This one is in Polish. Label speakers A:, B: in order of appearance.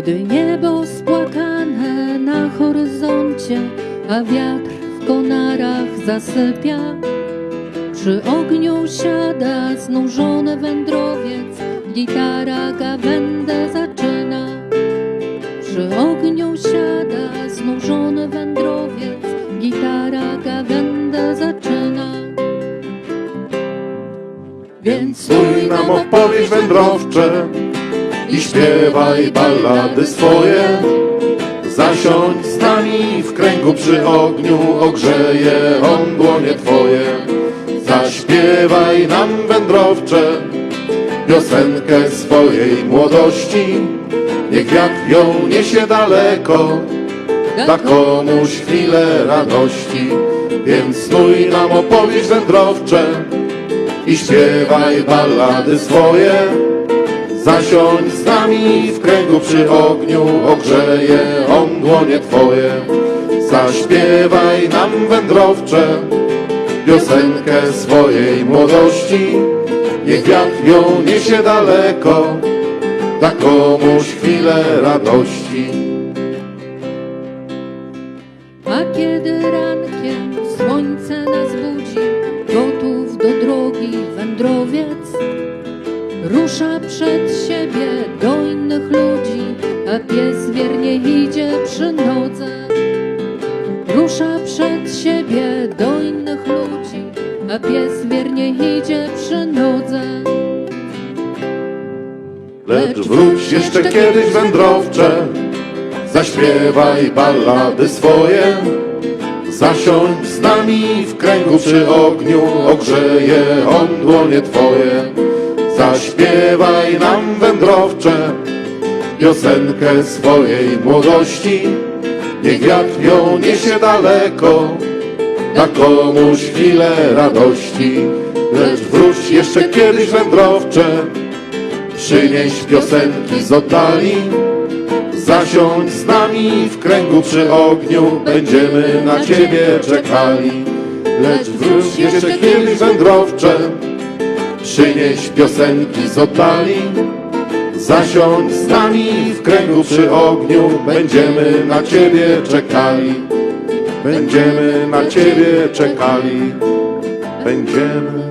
A: Gdy niebo spłakane na horyzoncie, a wiatr w konarach zasypia, przy ogniu siada znużony wędrowiec, gitara gawędę zaczyna. Przy ogniu siada znużony wędrowiec, gitara gawędę zaczyna. Więc
B: Stój nam opowieść wędrowcze i śpiewaj ballady swoje. Zasiądź z nami w kręgu przy ogniu, ogrzeje on dłonie twoje. Zaśpiewaj nam wędrowcze piosenkę swojej młodości. Niech wiatr ją niesie daleko, da komuś chwilę radości. Więc stój nam opowieść wędrowcze i śpiewaj ballady swoje. Zasiądź w kręgu przy ogniu, ogrzeje on dłonie twoje. Zaśpiewaj nam wędrowcze piosenkę swojej młodości. Niech wiatr ją niesie daleko, da komuś chwilę radości.
A: Rusza przed siebie do innych ludzi, a pies wiernie idzie przy nodze.
B: Lecz wróć jeszcze kiedyś wędrowcze, zaśpiewaj ballady swoje. Zasiądź z nami w kręgu przy ogniu, ogrzeje on dłonie twoje. Zaśpiewaj nam wędrowcze, piosenkę swojej młodości. Niech wiatr ją niesie daleko, da komuś chwilę radości. Lecz wróć jeszcze kiedyś wędrowcze, Przynieś piosenki z oddali. Zasiądź z nami w kręgu przy ogniu Będziemy na Ciebie czekali. Lecz wróć jeszcze kiedyś wędrowcze Przynieś piosenki z oddali Zasiądź z nami w kręgu przy ogniu Będziemy na Ciebie czekali. Będziemy na Ciebie czekali. Będziemy